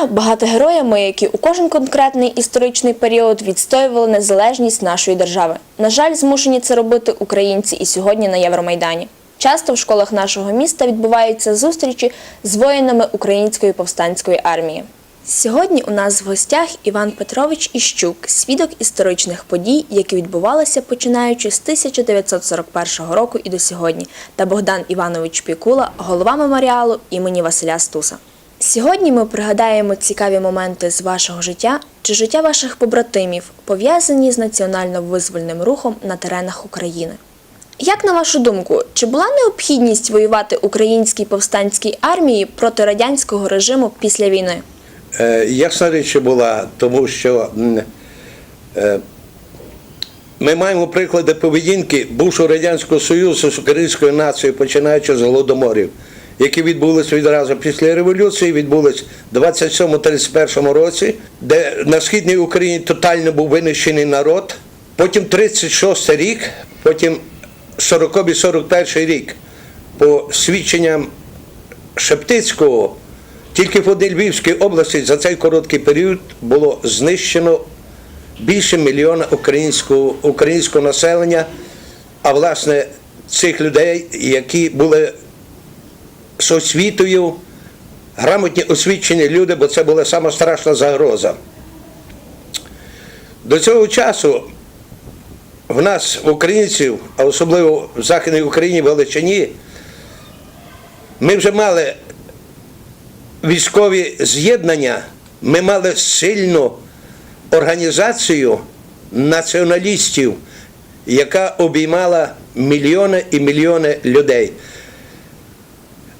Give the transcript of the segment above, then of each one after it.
життя багато героями, які у кожен конкретний історичний період відстоювали незалежність нашої держави. На жаль, змушені це робити українці і сьогодні на Євромайдані. Часто в школах нашого міста відбуваються зустрічі з воїнами української повстанської армії. Сьогодні у нас в гостях Іван Петрович Іщук, свідок історичних подій, які відбувалися починаючи з 1941 року і до сьогодні, та Богдан Іванович Пікула, голова меморіалу імені Василя Стуса. Сьогодні ми пригадаємо цікаві моменти з вашого життя чи життя ваших побратимів, пов'язані з національно-визвольним рухом на теренах України. Як на вашу думку, чи була необхідність воювати українській повстанській армії проти радянського режиму після війни? Е, Ясна річ була, тому що е, ми маємо приклади поведінки бувшого Радянського Союзу з українською нацією, починаючи з голодоморів, які відбулись відразу після революції, відбулись в 27-31 році, де на східній Україні тотально був винищений народ. Потім 36 рік, потім 40-41 рік, по свідченням Шептицького, тільки в одній Львівській області за цей короткий період було знищено більше мільйона українського, українського населення, а власне цих людей, які були з освітою, грамотні освічені люди, бо це була сама страшна загроза. До цього часу в нас, українців, а особливо в Західній Україні, в Галичині, ми вже мали військові з'єднання, ми мали сильну організацію націоналістів, яка обіймала мільйони і мільйони людей.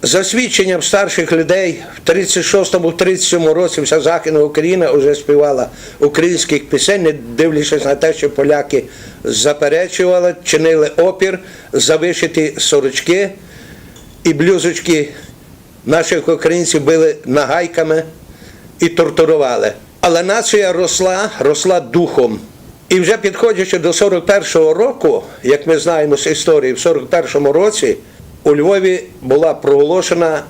За свідченням старших людей, в 36-37 році вся Західна Україна вже співала українських пісень, не дивлячись на те, що поляки заперечували, чинили опір, завишиті сорочки і блюзочки наших українців били нагайками і тортурували. Але нація росла, росла духом. І вже підходячи до 41-го року, як ми знаємо з історії, в 41-му році у Львові була проголошена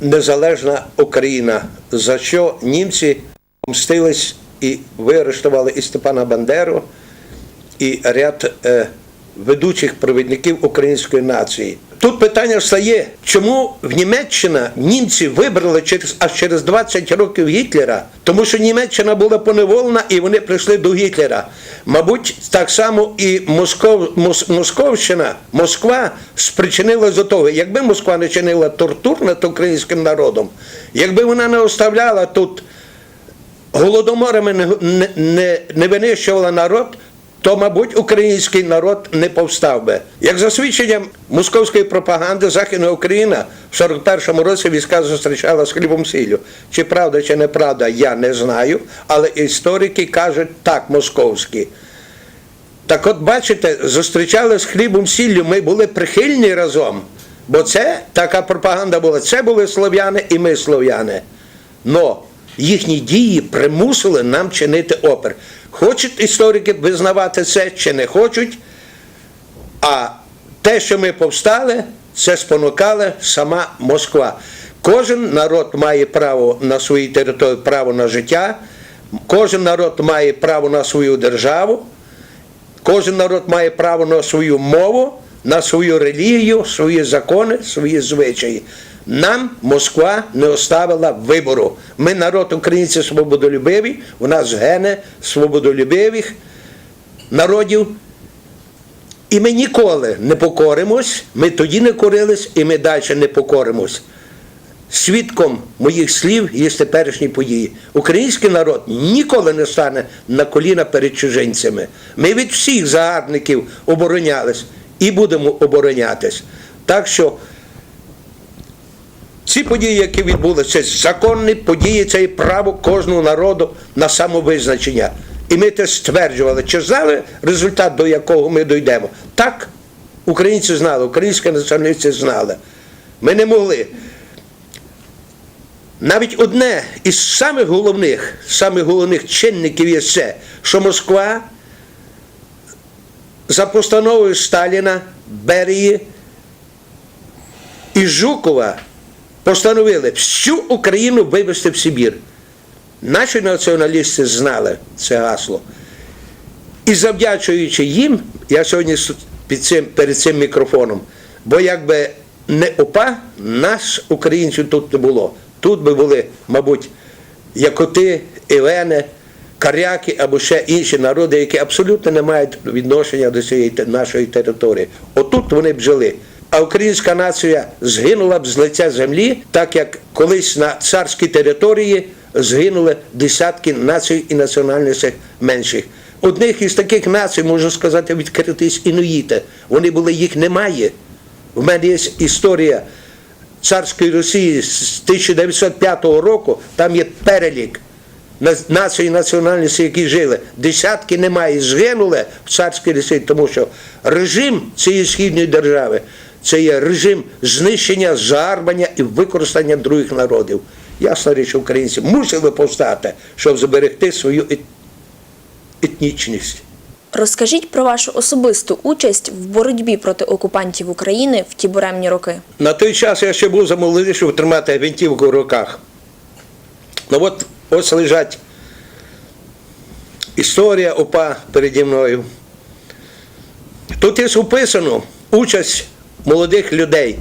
незалежна Україна, за що німці помстились і виарештували і Степана Бандеру, і ряд е, ведучих провідників української нації. Тут питання стає, чому в Німеччина німці вибрали через аж через 20 років Гітлера, тому що Німеччина була поневолена і вони прийшли до Гітлера. Мабуть, так само і Москов, Мос, Московщина, Москва спричинилась до того, якби Москва не чинила тортур над українським народом, якби вона не оставляла тут голодоморами не, не, не винищувала народ, то, мабуть, український народ не повстав би. Як за свідченням московської пропаганди, Західна Україна в 41-му році війська зустрічала з хлібом сіллю. Чи правда, чи неправда, я не знаю, але історики кажуть так, московські. Так от бачите, зустрічали з хлібом сіллю, ми були прихильні разом, бо це така пропаганда була. Це були слов'яни і ми слов'яни. Но їхні дії примусили нам чинити опір. Хочуть історики визнавати це чи не хочуть, а те, що ми повстали, це спонукала сама Москва. Кожен народ має право на своїй території, право на життя, кожен народ має право на свою державу, кожен народ має право на свою мову, на свою релігію, свої закони, свої звичаї. Нам Москва не оставила вибору. Ми народ українці свободолюбиві, у нас гени свободолюбивих народів. І ми ніколи не покоримось, ми тоді не корились, і ми далі не покоримось. Свідком моїх слів є теперішні події. Український народ ніколи не стане на коліна перед чужинцями. Ми від всіх загарбників оборонялись і будемо оборонятись. Так що ці події, які відбулися, це законні події, це є право кожного народу на самовизначення. І ми це стверджували. Чи знали результат, до якого ми дійдемо? Так, українці знали, українські націоналісти знали. Ми не могли. Навіть одне із самих головних, самих головних чинників є це, що Москва за постановою Сталіна, Берії і Жукова постановили всю Україну вивезти в Сибір. Наші націоналісти знали це гасло. І завдячуючи їм, я сьогодні під цим, перед цим мікрофоном, бо якби не ОПА, нас, українців, тут не було. Тут би були, мабуть, якоти, Ілени, каряки або ще інші народи, які абсолютно не мають відношення до цієї нашої території. Отут вони б жили. А українська нація згинула б з лиця землі, так як колись на царській території згинули десятки націй і національностей менших. Одних із таких націй, можу сказати, відкритись інуїти. Вони були, їх немає. В мене є історія царської Росії з 1905 року, там є перелік на- націй і національностей, які жили. Десятки немає, згинули в царській Росії, тому що режим цієї східної держави це є режим знищення, загарбання і використання других народів. Ясна річ, українці мусили повстати, щоб зберегти свою ет- етнічність. Розкажіть про вашу особисту участь в боротьбі проти окупантів України в ті буремні роки. На той час я ще був замолодий, щоб тримати гвинтівку в руках. Ну от ось лежать історія ОПА переді мною. Тут є описано участь молодих людей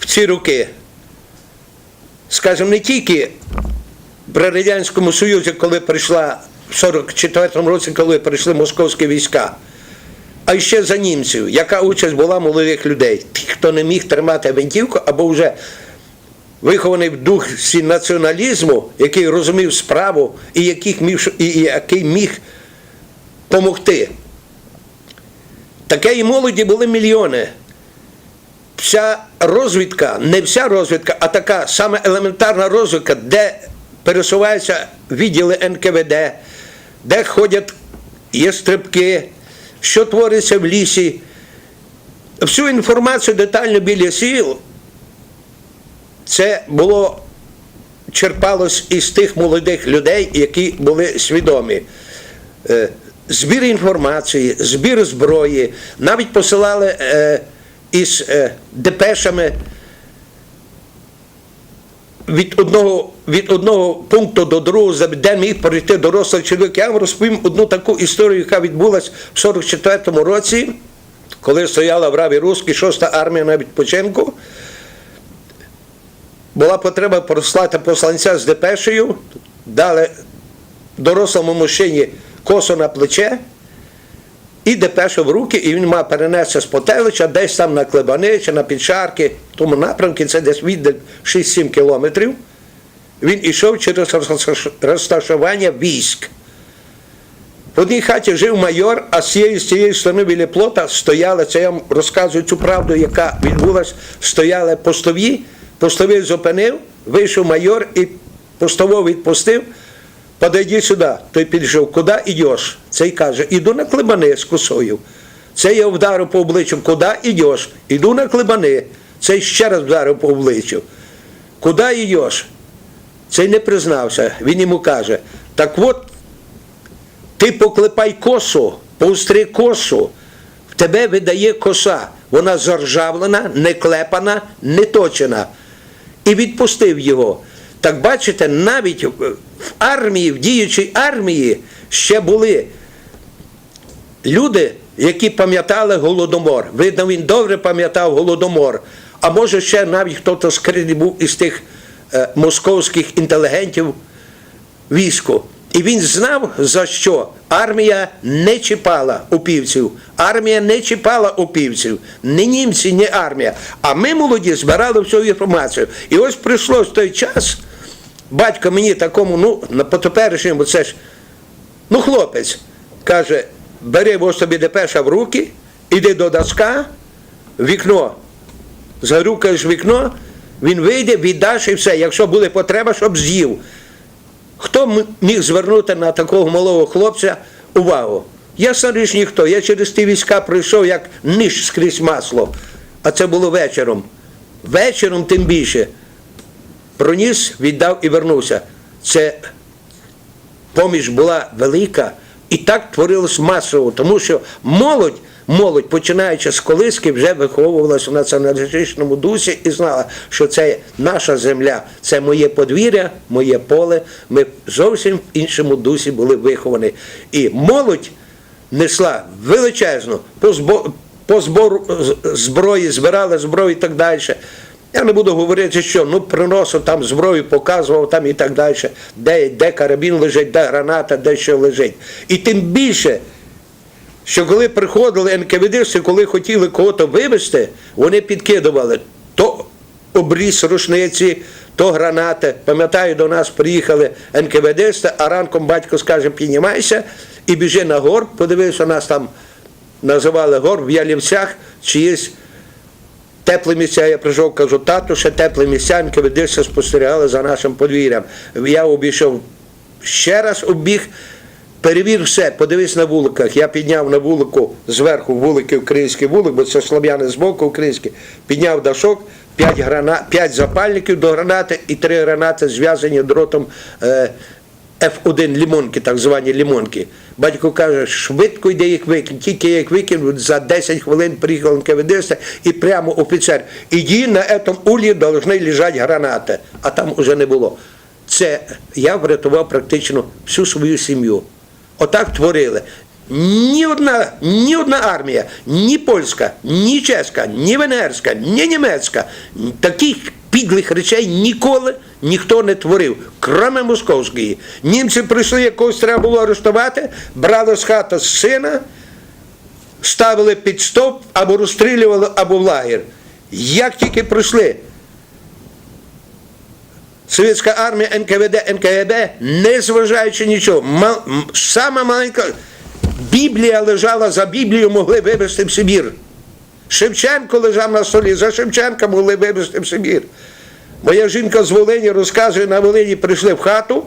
в ці роки. Скажімо, не тільки при Радянському Союзі, коли прийшла в 44-му році, коли прийшли московські війська, а ще за німців, яка участь була молодих людей, тих, хто не міг тримати гвинтівку, або вже вихований в дусі націоналізму, який розумів справу і, яких міг, і, який міг помогти. Такої молоді були мільйони. Вся розвідка, не вся розвідка, а така саме елементарна розвідка, де пересуваються відділи НКВД, де ходять є стрибки, що твориться в лісі. Всю інформацію детально біля сіл це було черпалось із тих молодих людей, які були свідомі. Збір інформації, збір зброї, навіть посилали е, із е, депешами від одного, від одного пункту до другого, де міг пройти дорослий чоловік. Я вам розповім одну таку історію, яка відбулася в 44-му році, коли стояла в Раві Руській, 6-та армія на відпочинку. Була потреба прослати посланця з депешею, дали дорослому мужчині косу на плече і депешу в руки, і він мав перенести з Потелича десь там на Клебани чи на Підшарки, в тому напрямку це десь віддаль 6-7 кілометрів. Він ішов через розташування військ. В одній хаті жив майор, а з цієї, з цієї сторони біля плота стояли, це я вам розказую цю правду, яка відбулась, стояли постові, постовий зупинив, вийшов майор і постового відпустив, подойди сюди. Той підійшов, куди йдеш? Цей каже, іду на клебани з косою. Це я вдарив по обличчю, куди йдеш? Іду на клебани. Цей ще раз вдарив по обличчю. Куди йдеш? Цей не признався. Він йому каже, так от ти поклепай косу, повстри косу, в тебе видає коса. Вона заржавлена, не клепана, не точена. І відпустив його. Так бачите, навіть в армії, в діючій армії ще були люди, які пам'ятали Голодомор. Видно, він добре пам'ятав Голодомор. А може ще навіть хтось скритий був із тих е, московських інтелігентів війську. І він знав, за що армія не чіпала упівців. Армія не чіпала упівців. Не німці, не армія. А ми, молоді, збирали всю інформацію. І ось прийшло в той час, батько мені такому, ну, по теперішньому, це ж, ну, хлопець, каже, бери ось тобі депеша в руки, іди до доска, вікно, зарукаєш вікно, він вийде, віддаш і все. Якщо буде потреба, щоб з'їв. Хто міг звернути на такого малого хлопця увагу? Ясна річ ніхто. Я через ті війська пройшов як ніж скрізь масло. А це було вечором. Вечором тим більше. Проніс, віддав і вернувся. Це поміж була велика і так творилось масово, тому що молодь молодь, починаючи з колиски, вже виховувалася в націоналістичному дусі і знала, що це наша земля, це моє подвір'я, моє поле. Ми зовсім в іншому дусі були виховані. І молодь несла величезну по, збору зброї, збирали зброю і так далі. Я не буду говорити, що ну приносив там зброю, показував там і так далі, де, де карабін лежить, де граната, де що лежить. І тим більше, що коли приходили НКВДшці, коли хотіли кого-то вивезти, вони підкидували то обріз рушниці, то гранати. Пам'ятаю, до нас приїхали НКВДсти, а ранком батько скаже, піднімайся і біжи на гор, подивився, нас там називали гор в Ялівцях, чи є теплі місця, я прийшов, кажу, тату, ще теплі місця, НКВДшці спостерігали за нашим подвір'ям. Я обійшов ще раз обіг, перевір все, подивись на вуликах. Я підняв на вулику зверху вулики український вулик, бо це слов'яни збоку українські, підняв дашок, 5, грана... 5 запальників до гранати і 3 гранати зв'язані дротом е, F1 лімонки, так звані лімонки. Батько каже, швидко йде їх викинь. Тільки я їх викинув, за 10 хвилин приїхав НКВД і прямо офіцер. Іди на цьому ульї повинні лежати гранати, а там уже не було. Це я врятував практично всю свою сім'ю. Отак творили. Ні одна, ні одна армія, ні польська, ні чеська, ні венгерська, ні німецька таких підлих речей ніколи ніхто не творив, кроме московської. Німці прийшли, якогось треба було арештувати, брали з хати сина, ставили під стоп або розстрілювали, або в лагер. Як тільки прийшли Совєтська армія, НКВД, НКГБ, не зважаючи нічого. Ма- м- Сама маленька Біблія лежала за Біблію, могли вивезти в Сибір. Шевченко лежав на столі, за Шевченка могли вивезти в Сибір. Моя жінка з Волині розказує, на Волині прийшли в хату,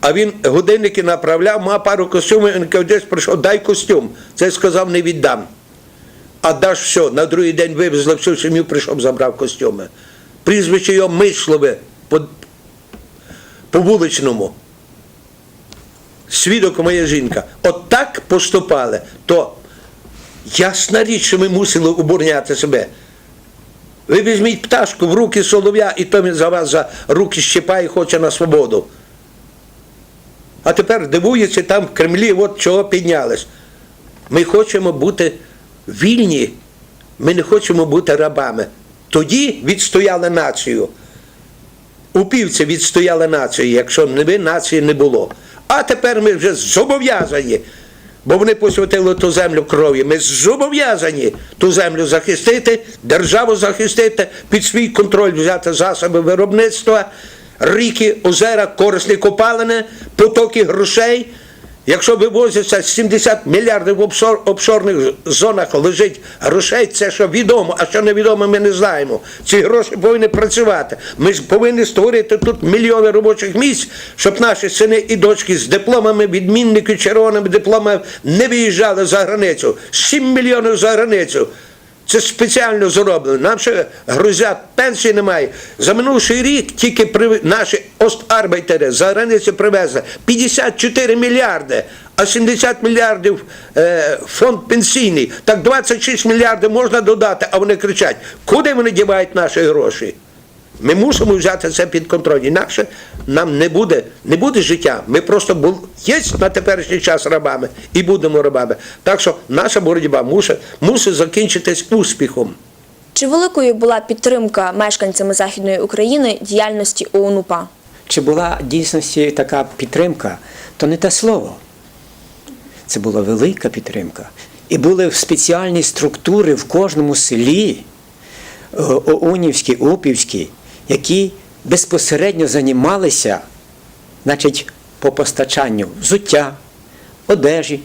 а він годинники направляв, мав пару костюмів, НКВД прийшов, дай костюм. Це сказав, не віддам. А даш все, на другий день вивезли всю сім'ю, прийшов, забрав костюми. Прізвище його Мишлове по, по вуличному. Свідок моя жінка. От так поступали, то ясна річ, що ми мусили обороняти себе. Ви візьміть пташку в руки солов'я, і то він за вас за руки щипає і хоче на свободу. А тепер дивується там в Кремлі, от чого піднялись. Ми хочемо бути вільні, ми не хочемо бути рабами. Тоді відстояли націю. Упівці відстояли націю, якщо не ви, нації не було. А тепер ми вже зобов'язані, бо вони посвятили ту землю кров'ю. Ми зобов'язані ту землю захистити, державу захистити, під свій контроль взяти засоби виробництва, ріки, озера, корисні копалини, потоки грошей. Якщо вивозиться 70 мільярдів в обшор, обшорних зонах лежить грошей, це що відомо, а що невідомо, ми не знаємо. Ці гроші повинні працювати. Ми ж повинні створити тут мільйони робочих місць, щоб наші сини і дочки з дипломами, відмінники, червоними дипломами не виїжджали за границю. 7 мільйонів за границю. Це спеціально зроблено. Нам ще грузят пенсії немає. За минувший рік тільки при... наші остарбайтери за границю привезли 54 мільярди, а 70 мільярдів е, фонд пенсійний. Так 26 мільярдів можна додати, а вони кричать, куди вони дівають наші гроші? Ми мусимо взяти це під контроль. Інакше нам не буде, не буде життя. Ми просто були, є на теперішній час рабами і будемо рабами. Так що наша боротьба мусить, мусить закінчитись успіхом. Чи великою була підтримка мешканцями Західної України діяльності ОУН-УПА? Чи була дійсності така підтримка, то не те слово. Це була велика підтримка. І були спеціальні структури в кожному селі, е, Оунівській, Упівській, які безпосередньо займалися значить, по постачанню взуття, одежі,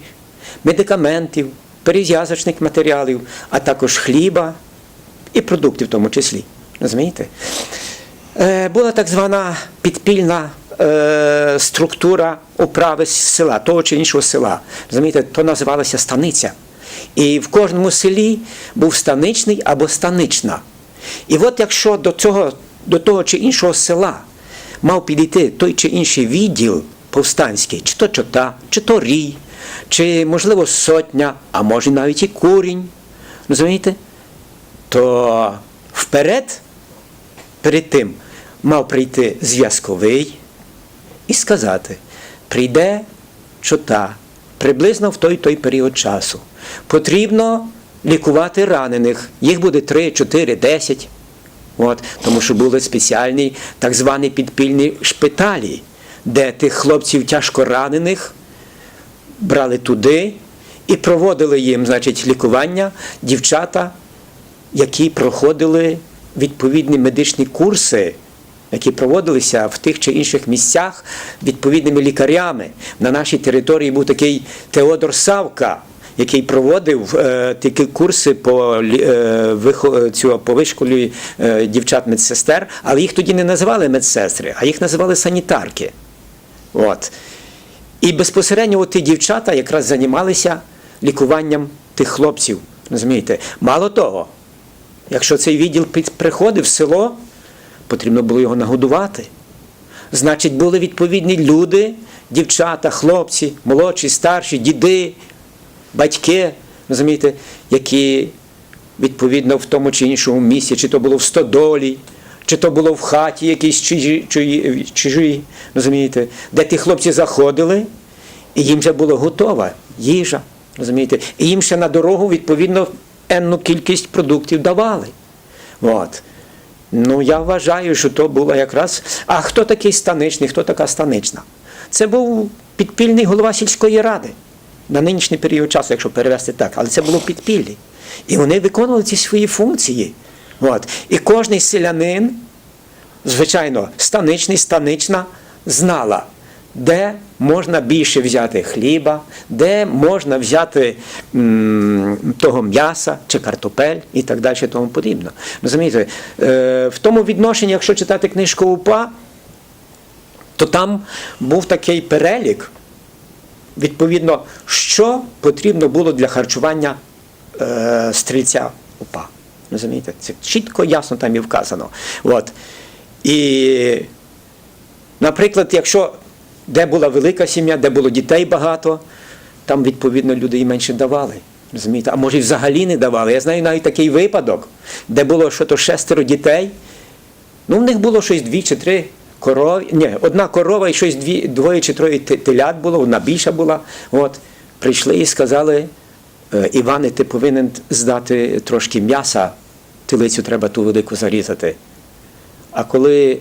медикаментів, перев'язочних матеріалів, а також хліба і продуктів в тому числі. Розумієте? Е, Була так звана підпільна е, структура управи села, того чи іншого села. Розумієте, то називалося станиця. І в кожному селі був станичний або станична. І от якщо до цього, до того чи іншого села мав підійти той чи інший відділ повстанський, чи то чота, чи то рій, чи, можливо, сотня, а може навіть і курінь. Розумієте? То вперед, перед тим, мав прийти зв'язковий і сказати: прийде чота приблизно в той той період часу. Потрібно лікувати ранених. Їх буде 3, 4, 10. От, тому що були спеціальні так звані підпільні шпиталі, де тих хлопців тяжко ранених брали туди і проводили їм значить, лікування дівчата, які проходили відповідні медичні курси, які проводилися в тих чи інших місцях відповідними лікарями. На нашій території був такий Теодор Савка. Який проводив е, такі курси по, е, вихо- цього, по вишколі е, дівчат-медсестер, але їх тоді не називали медсестри, а їх називали санітарки. От. І безпосередньо ті дівчата якраз займалися лікуванням тих хлопців. Розумієте? Мало того, якщо цей відділ приходив в село, потрібно було його нагодувати. Значить, були відповідні люди, дівчата, хлопці, молодші, старші, діди, батьки, розумієте, які відповідно в тому чи іншому місці, чи то було в стодолі, чи то було в хаті якісь чужі, чужі, чужі розумієте, де ті хлопці заходили, і їм вже була готова їжа, розумієте, і їм ще на дорогу, відповідно, енну кількість продуктів давали. От. Ну, я вважаю, що то було якраз. А хто такий станичний, хто така станична? Це був підпільний голова сільської ради на нинішній період часу, якщо перевести так, але це було підпіллі. І вони виконували ці свої функції. От. І кожний селянин, звичайно, станичний, станична, знала, де можна більше взяти хліба, де можна взяти м, того м'яса чи картопель і так далі, і тому подібне. Розумієте, е, в тому відношенні, якщо читати книжку УПА, то там був такий перелік, відповідно, що потрібно було для харчування е, стрільця УПА. Розумієте? Це чітко, ясно там і вказано. От. І, наприклад, якщо де була велика сім'я, де було дітей багато, там, відповідно, люди і менше давали. Розумієте? А може, і взагалі не давали. Я знаю навіть такий випадок, де було що то шестеро дітей. Ну, в них було щось дві чи три корови. Ні, одна корова і щось дві, двоє чи троє телят було, одна більша була. От. Прийшли і сказали, «Е, Іване, ти повинен здати трошки м'яса, телицю треба ту велику зарізати. А коли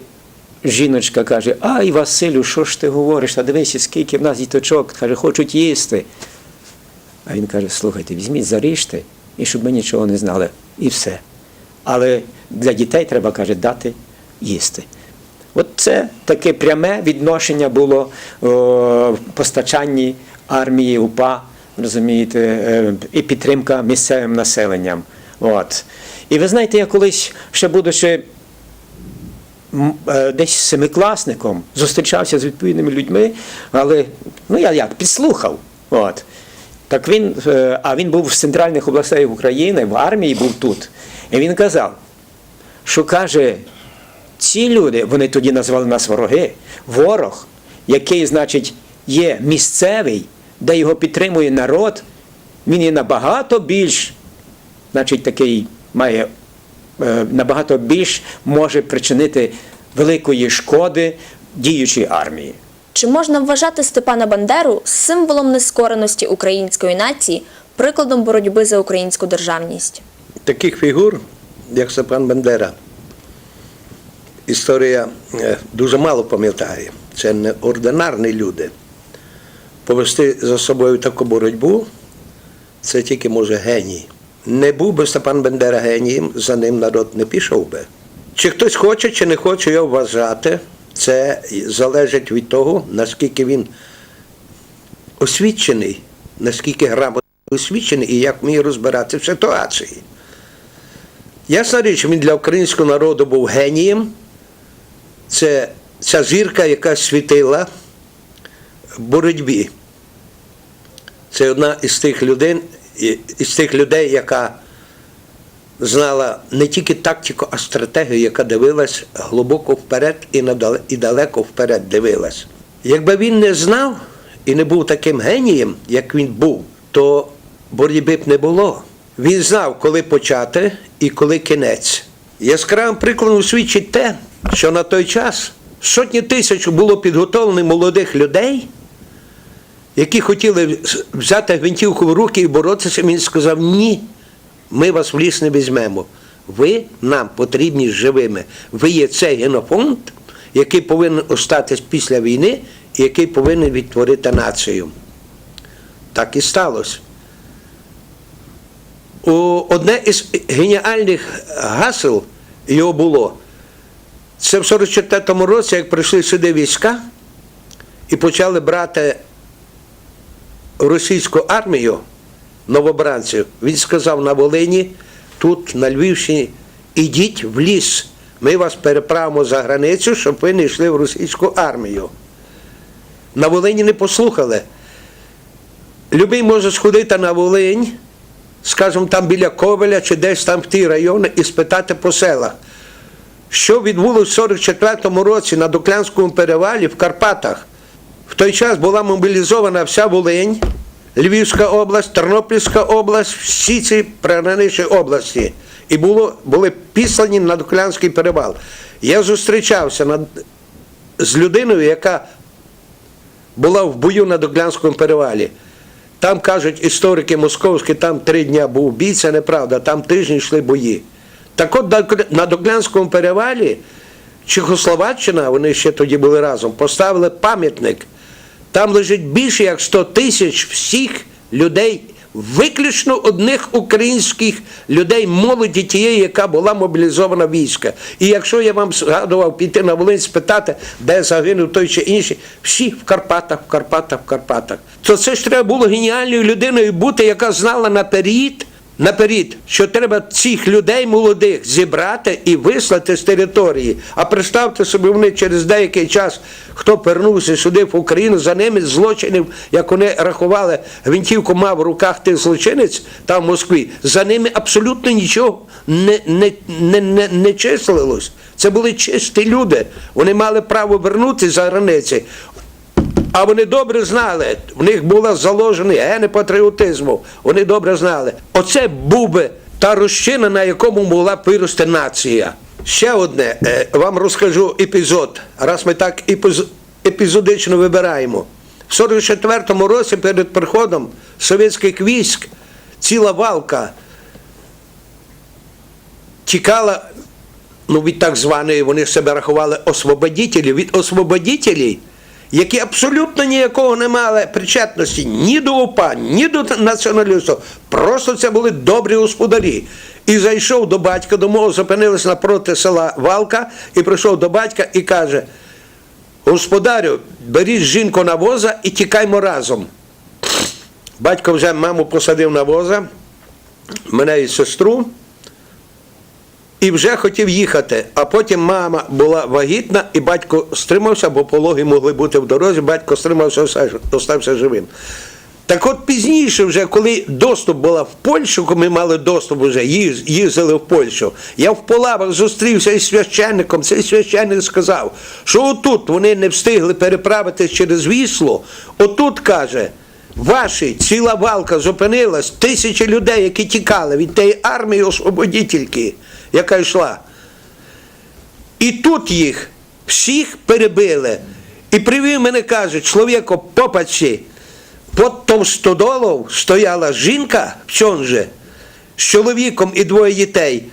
жіночка каже, ай, Василю, що ж ти говориш? Та дивися, скільки в нас діточок, каже, хочуть їсти. А він каже, слухайте, візьміть, заріжте, і щоб ми нічого не знали. І все. Але для дітей треба, каже, дати їсти. От це таке пряме відношення було в постачанні армії УПА, розумієте, е, і підтримка місцевим населенням. От. І ви знаєте, я колись ще будучи е, десь семикласником, зустрічався з відповідними людьми, але ну я як підслухав. От. Так він, е, а він був з центральних областей України, в армії був тут. І він казав, що каже, ці люди, вони тоді назвали нас вороги, ворог, який, значить, є місцевий, де його підтримує народ, він є набагато більш, значить, такий має е, набагато більш може причинити великої шкоди діючій армії. Чи можна вважати Степана Бандеру символом нескореності української нації, прикладом боротьби за українську державність? Таких фігур, як Степан Бандера, історія е, дуже мало пам'ятає. Це не ординарні люди. Повести за собою таку боротьбу це тільки може геній. Не був би Степан Бандера генієм, за ним народ не пішов би. Чи хтось хоче, чи не хоче його вважати, це залежить від того, наскільки він освічений, наскільки грамотно освічений і як вміє розбиратися в ситуації. Ясна річ, він для українського народу був генієм. Це ця зірка, яка світила в боротьбі. Це одна із тих людей, із тих людей, яка знала не тільки тактику, а стратегію, яка дивилась глибоко вперед і, і далеко вперед дивилась. Якби він не знав і не був таким генієм, як він був, то боротьби б не було. Він знав, коли почати і коли кінець. Яскравим прикладом свідчить те, що на той час сотні тисяч було підготовлено молодих людей, які хотіли взяти гвинтівку в руки і боротися. Він сказав: ні, ми вас в ліс не візьмемо. Ви нам потрібні живими. Ви є цей генофонд, який повинен остатись після війни і який повинен відтворити націю. Так і сталося. Одне із геніальних гасел його було. Це в 44-му році, як прийшли сюди війська і почали брати російську армію новобранців, він сказав на Волині, тут, на Львівщині, ідіть в ліс, ми вас переправимо за границю, щоб ви не йшли в російську армію. На Волині не послухали. Любий може сходити на Волинь, скажімо, там біля Ковеля чи десь там в ті райони і спитати по селах. Що відбулося в 44-му році на Дуклянському перевалі в Карпатах? В той час була мобілізована вся Волинь, Львівська область, Тернопільська область, всі ці приграничні області. І було, були післані на Дуклянський перевал. Я зустрічався над, з людиною, яка була в бою на Дуклянському перевалі. Там кажуть історики московські, там три дня був бій, це неправда, там тижні йшли бої. Так от на- Доклянському перевалі Чехословаччина, вони ще тоді були разом, поставили пам'ятник. Там лежить більше як 100 тисяч всіх людей, виключно одних українських людей, молоді тієї, яка була мобілізована війська. І якщо я вам згадував піти на Волинь спитати, де загинув той чи інший, всі в Карпатах, в Карпатах, в Карпатах. То це ж треба було геніальною людиною бути, яка знала наперед, наперед, що треба цих людей молодих зібрати і вислати з території. А представте собі, вони через деякий час, хто повернувся сюди в Україну, за ними злочинів, як вони рахували, гвинтівку мав в руках тих злочинець там в Москві, за ними абсолютно нічого не, не, не, не, не числилось. Це були чисті люди. Вони мали право вернутися за границі. А вони добре знали, в них була заложені гени патріотизму. Вони добре знали. Оце був би та розчина, на якому могла б вирости нація. Ще одне, е, вам розкажу епізод, раз ми так епіз- епізодично вибираємо. В 44-му році перед приходом совєтських військ ціла валка тікала ну, від так званої, вони себе рахували освободітелів, від освободітелів, які абсолютно ніякого не мали причетності ні до УПА, ні до націоналістів. Просто це були добрі господарі. І зайшов до батька, до мого зупинилися напроти села Валка, і прийшов до батька і каже: Господарю, беріть жінку на воза і тікаймо разом. Батько вже маму посадив на воза, мене і сестру і вже хотів їхати. А потім мама була вагітна, і батько стримався, бо пологи могли бути в дорозі, батько стримався, остався живим. Так от пізніше, вже коли доступ була в Польщу, коли ми мали доступ вже, їздили в Польщу, я в Полавах зустрівся із священником. Цей священник сказав, що отут вони не встигли переправитись через Вісло, отут каже. Ваші ціла валка зупинилась, тисячі людей, які тікали від тієї армії освободітельки, яка йшла. І тут їх всіх перебили. І привів мене, каже, чоловіко попачі, під том стодолом стояла жінка в чонже з чоловіком і двоє дітей.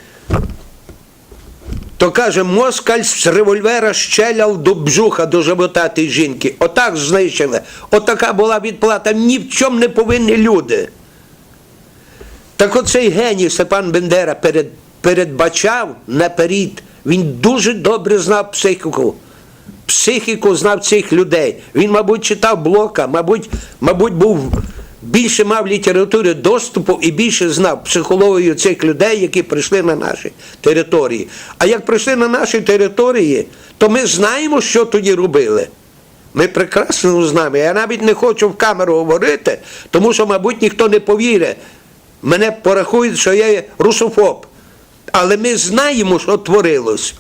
То каже, москаль з револьвера щеляв до бжуха, до живота тієї жінки. Отак знищили. Отака була відплата. Ні в чому не повинні люди. Так оцей геній Степан Бендера перед, передбачав наперед. Він дуже добре знав психіку. Психіку знав цих людей. Він, мабуть, читав Блока, мабуть, мабуть, був більше мав літератури доступу і більше знав психологію цих людей, які прийшли на наші території. А як прийшли на наші території, то ми знаємо, що тоді робили. Ми прекрасно знаємо. Я навіть не хочу в камеру говорити, тому що, мабуть, ніхто не повірить. Мене порахують, що я є русофоб. Але ми знаємо, що творилось.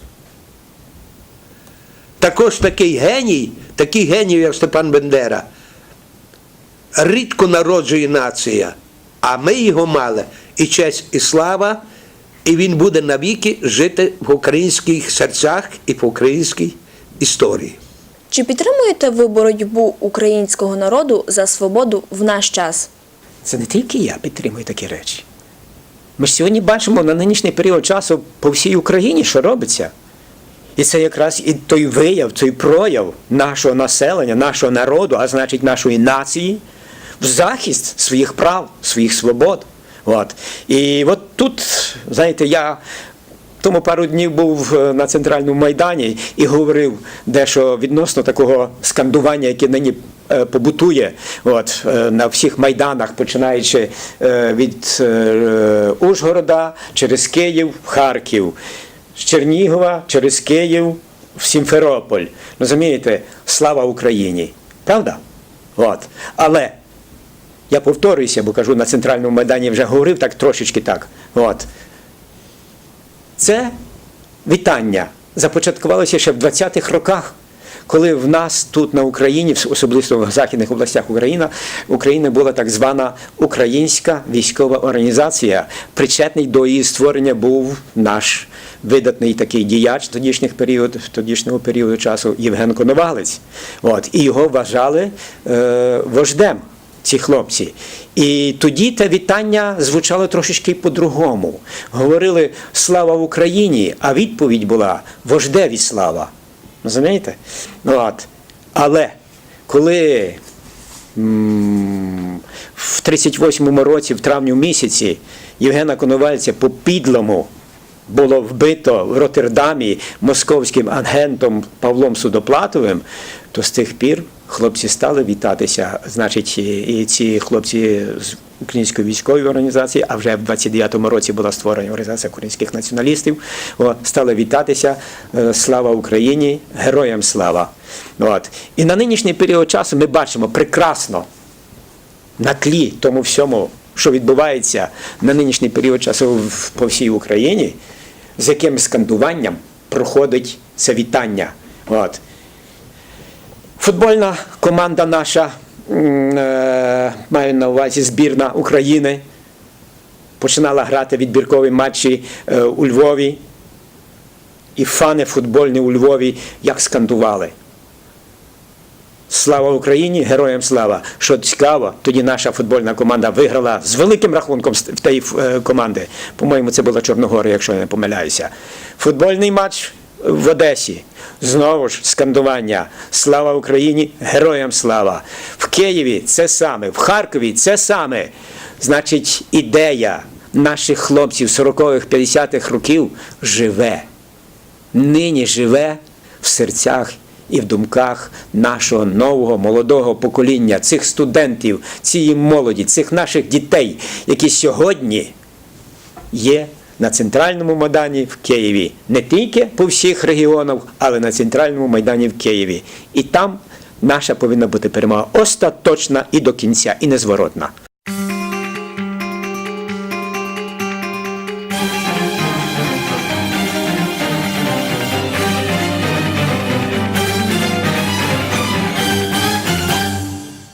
Також такий геній, такий геній, як Степан Бендера, рідко народжує нація, а ми його мали. І честь, і слава, і він буде навіки жити в українських серцях і в українській історії. Чи підтримуєте ви боротьбу українського народу за свободу в наш час? Це не тільки я підтримую такі речі. Ми ж сьогодні бачимо на нинішній період часу по всій Україні, що робиться. І це якраз і той вияв, той прояв нашого населення, нашого народу, а значить нашої нації, в захист своїх прав, своїх свобод. От. І от тут, знаєте, я тому пару днів був е, на центральному майдані і говорив дещо відносно такого скандування, яке нині е, побутує от, е, на всіх майданах, починаючи від Ужгорода через Київ, Харків, з Чернігова через Київ в Сімферополь. Розумієте, слава Україні. Правда? От. Але я повторююся, бо кажу, на центральному майдані вже говорив так трошечки так. От. Це вітання започаткувалося ще в 20-х роках, коли в нас тут на Україні, особливо в західних областях України, України була так звана Українська військова організація. Причетний до її створення був наш видатний такий діяч тодішніх період, тодішнього періоду часу Євген Коновалець. От, і його вважали е, вождем ці хлопці. І тоді те вітання звучало трошечки по-другому. Говорили слава Україні, а відповідь була вождеві слава. Розумієте? Ну, От. Але коли в 38-му році, в травні місяці, Євгена Коновальця по підлому було вбито в Роттердамі московським агентом Павлом Судоплатовим, то з тих пір хлопці стали вітатися. Значить, і ці хлопці з Української військової організації, а вже в 29-му році була створена організація українських націоналістів, о, стали вітатися. е, Слава Україні, героям слава. От. І на нинішній період часу ми бачимо прекрасно на тлі тому всьому, що відбувається на нинішній період часу по всій Україні, з яким скандуванням проходить це вітання. От. Футбольна команда наша, е, маю на увазі збірна України, починала грати відбіркові матчі е, у Львові. І фани футбольні у Львові як скандували. Слава Україні, героям слава! Що цікаво, тоді наша футбольна команда виграла з великим рахунком в тієї е, команди. По-моєму, це була Чорногорія, якщо я не помиляюся. Футбольний матч в Одесі. Знову ж скандування. Слава Україні, героям слава! В Києві це саме, в Харкові це саме. Значить, ідея наших хлопців 40-х, 50-х років живе нині живе в серцях і в думках нашого нового молодого покоління, цих студентів, цієї молоді, цих наших дітей, які сьогодні є на центральному майдані в Києві, не тільки по всіх регіонах, але на центральному майдані в Києві. І там наша повинна бути перемога остаточна і до кінця, і незворотна.